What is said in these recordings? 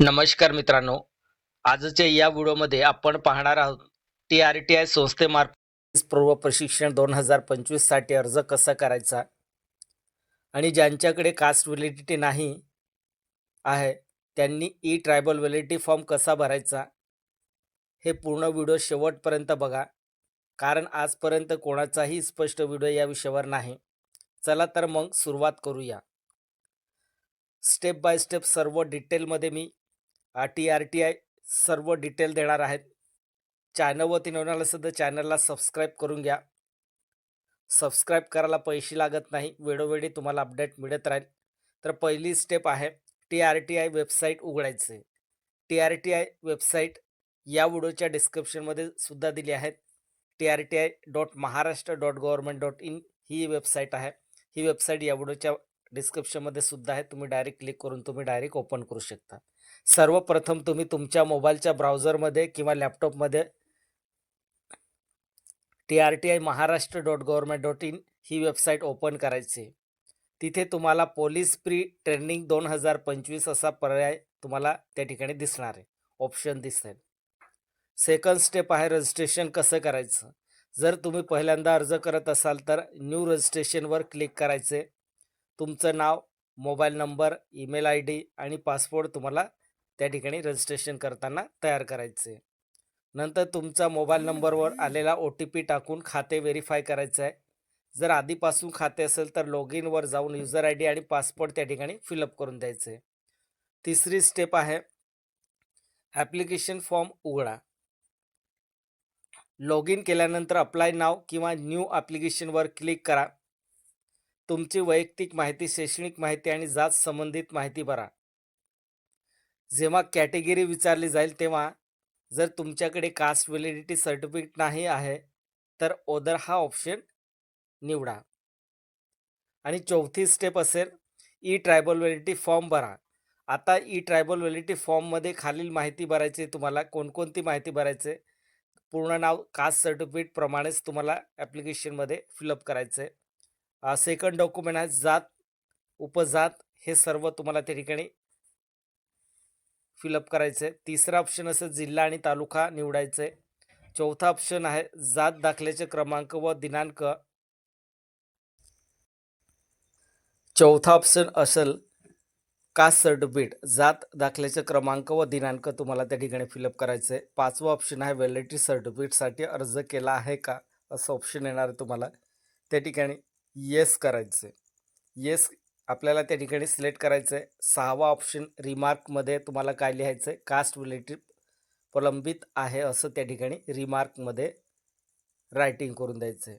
नमस्कार मित्रांनो. आजच्या या व्हिडिओमध्ये आपण पाहणार आहोत टी आर टी आय संस्थेमार्फत पूर्व प्रशिक्षण दोन हजार पंचवीससाठी अर्ज कसा करायचा? आणि ज्यांच्याकडे कास्ट व्हॅलिडिटी नाही आहे त्यांनी ई ट्रायबल व्हॅलिडिटी फॉर्म कसा भरायचा? हे पूर्ण व्हिडिओ शेवटपर्यंत बघा कारण आजपर्यंत कोणाचाही स्पष्ट व्हिडिओ या विषयावर नाही. चला तर मग सुरुवात करूया. स्टेप बाय स्टेप सर्व डिटेलमध्ये मी टी आर टी आय सर्व डिटेल देणार आहेत. चॅनलवरती नवीन असेल तर चॅनलला सबस्क्राईब करून घ्या. सबस्क्राईब करायला पैसे लागत नाही. वेळोवेळी तुम्हाला अपडेट मिळत राहील. तर पहिली स्टेप आहे T R T I website उघडायचे. T R T I website या व्हिडिओच्या डिस्क्रिप्शनमध्ये सुद्धा दिली आहेत. T R T I dot Maharashtra dot government dot in he website आहे. ही वेबसाईट या व्हिडिओच्या डिस्क्रिप्शनमध्ये सुद्धा आहे. तुम्ही डायरेक्ट क्लिक करून तुम्ही डायरेक्ट ओपन करू शकता. सर्वप्रथम तुम्ही तुमच्या मोबाईलच्या ब्राउझरमध्ये किंवा लॅपटॉपमध्ये T R T I Maharashtra dot government dot in he website open करायची तिथे तुम्हाला पोलीस प्री ट्रेनिंग दोन हजार पंचवीस असा पर्याय तुम्हाला त्या ठिकाणी दिसणार आहे. ऑप्शन दिसेल सेकंड स्टेप आहे रजिस्ट्रेशन कसं करायचं? जर तुम्ही पहिल्यांदा अर्ज करत असाल तर न्यू रजिस्ट्रेशनवर क्लिक करायचे. तुमचं नाव mobile number email I D आणि पासपोर्ट तुम्हाला त्या ठिकाणी रजिस्ट्रेशन करताना तयार करायचे. नंतर तुमचा मोबाईल नंबरवर आलेला ओ टी पी टाकून खाते व्हेरीफाय करायचं आहे. जर आधीपासून खाते असेल तर लॉग इनवर जाऊन युजर आय डी आणि पासपोर्ट त्या ठिकाणी फिलअप करून द्यायचे. तिसरी स्टेप आहे ॲप्लिकेशन फॉर्म उघडा. लॉग इन केल्यानंतर अप्लाय नाव किंवा न्यू ॲप्लिकेशनवर क्लिक करा. तुमची वैयक्तिक माहिती शैक्षणिक माहिती आणि जात संबंधित माहिती भरा. जेव्हा कॅटेगरी विचारली जाईल तेव्हा जर तुमच्याकडे कास्ट व्हॅलिडिटी सर्टिफिकेट नाही आहे तर ओदर हा ऑप्शन निवडा. आणि चौथी स्टेप असेल ई ट्रायबल व्हॅलिडिटी फॉर्म भरा. आता ई ट्रायबल व्हॅलिडिटी फॉर्ममध्ये खालील माहिती भरायची आहे तुम्हाला कोणकोणती माहिती भरायचे पूर्ण नाव कास्ट सर्टिफिकेटप्रमाणेच तुम्हाला ॲप्लिकेशनमध्ये फिलअप करायचं आहे. सेकंड डॉक्युमेंट आहे जात उपजात हे सर्व तुम्हाला त्या ठिकाणी फिलअप करायचं आहे तिसरा ऑप्शन असेल जिल्हा आणि तालुका निवडायचं आहे चौथा ऑप्शन आहे जात दाखल्याचे क्रमांक व दिनांक. चौथा ऑप्शन असेल कास्ट सर्टिफिकेट जात दाखल्याचे क्रमांक व दिनांक तुम्हाला त्या ठिकाणी फिलअप करायचं आहे पाचवा ऑप्शन आहे व्हॅलिडिटी सर्टिफिकेटसाठी अर्ज केला आहे का? असं ऑप्शन येणार आहे तुम्हाला. त्या ठिकाणी येस करायचं. आहे येस आपल्याला त्या ठिकाणी सिलेक्ट करायचं आहे सहावा ऑप्शन रिमार्कमध्ये तुम्हाला काय लिहायचं आहे कास्ट व्हॅलिडिटी प्रलंबित आहे असं त्या ठिकाणी रिमार्कमध्ये रायटिंग करून द्यायचं आहे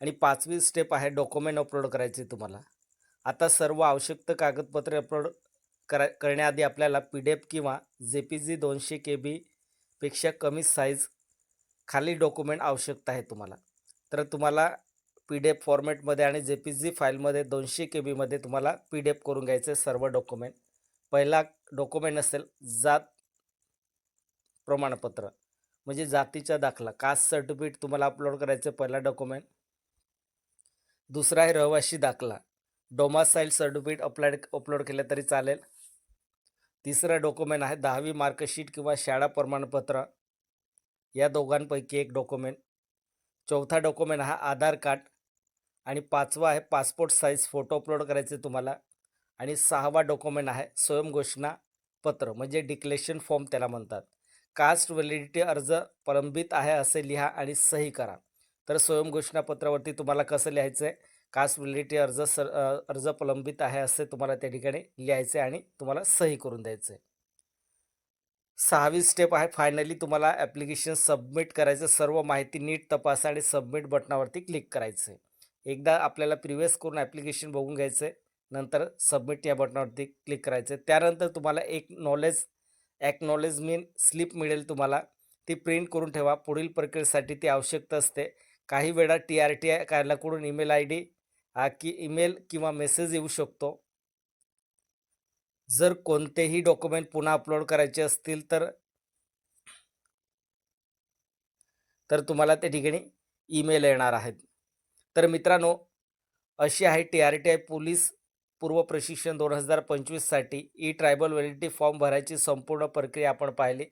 आणि पाचवी स्टेप आहे डॉक्युमेंट अपलोड करायचे तुम्हाला. आता सर्व आवश्यक कागदपत्रे अपलोड करा करण्याआधी आपल्याला पी डी एफ किंवा जे पी जी दोनशे के बीपेक्षा कमी साईज खाली डॉक्युमेंट आवश्यकता आहे तुम्हाला. तर तुम्हाला पी डी एफ फॉर्मॅटमध्ये आणि जे पी जी फाईलमध्ये दोनशे के बीमध्ये तुम्हाला पी डी एफ करून घ्यायचं आहे सर्व डॉक्युमेंट पहिला डॉक्युमेंट असेल जात प्रमाणपत्र म्हणजे जातीचा दाखला. कास्ट सर्टिफिकेट तुम्हाला अपलोड करायचं आहे पहिला डॉक्युमेंट दुसरा आहे रहिवाशी दाखला. डोमासाईल सर्टिफिकेट अपलाड अपलोड केलं तरी चालेल. तिसरं डॉक्युमेंट आहे दहावी मार्कशीट किंवा शाळा प्रमाणपत्र. या दोघांपैकी एक डॉक्युमेंट चौथा डॉक्युमेंट हा आधार कार्ड. आणि पाचवा आहे पासपोर्ट साईज फोटो अपलोड करायचे तुम्हाला. आणि सहावा डॉक्युमेंट आहे स्वयंघोषणा पत्र म्हणजे डिक्लेरेशन फॉर्म त्याला म्हणतात. कास्ट व्हॅलिडिटी अर्ज प्रलंबित आहे असे लिहा आणि सही करा. तर स्वयंघोषणापत्रावरती तुम्हाला कसं लिहायचं आहे कास्ट व्हॅलिडिटी अर्ज सर अर्ज प्रलंबित आहे असे तुम्हाला त्या ठिकाणी लिहायचे आणि तुम्हाला सही करून द्यायचं आहे सहावी स्टेप आहे फायनली तुम्हाला ॲप्लिकेशन सबमिट करायचं. सर्व माहिती नीट तपासा आणि सबमिट बटनावरती क्लिक करायचं आहे एकदा आपल्याला प्रिव्हियस करून ॲप्लिकेशन बघून घ्यायचं आहे नंतर सबमिट या बटनावरती क्लिक करायचं आहे त्यानंतर तुम्हाला एक नॉलेज ॲक्नॉलेजमेंट स्लिप मिळेल तुम्हाला. ती प्रिंट करून ठेवा. पुढील प्रक्रियेसाठी ती आवश्यकता असते. काही वेळा टी आर टी आय कार्यालयाकडून ईमेल आय डी की ईमेल किंवा मेसेज येऊ शकतो. जर कोणतेही डॉक्युमेंट पुन्हा अपलोड करायचे असतील तर तर तुम्हाला त्या ठिकाणी ईमेल येणार आहेत. तर मित्रांनो अशी आहे T R T I police पूर्व प्रशिक्षण दोन हजार पंचवीससाठी ई ट्रायबल व्हॅलिडिटी फॉर्म भरायची संपूर्ण प्रक्रिया आपण पाहिली.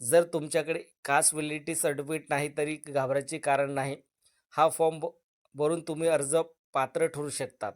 जर तुमच्याकडे कास्ट व्हॅलिडिटी सर्टिफिकेट नाही तरी घाबरायचे कारण नाही. हा फॉर्म भ भरून तुम्ही अर्ज पात्र ठरू शकतात.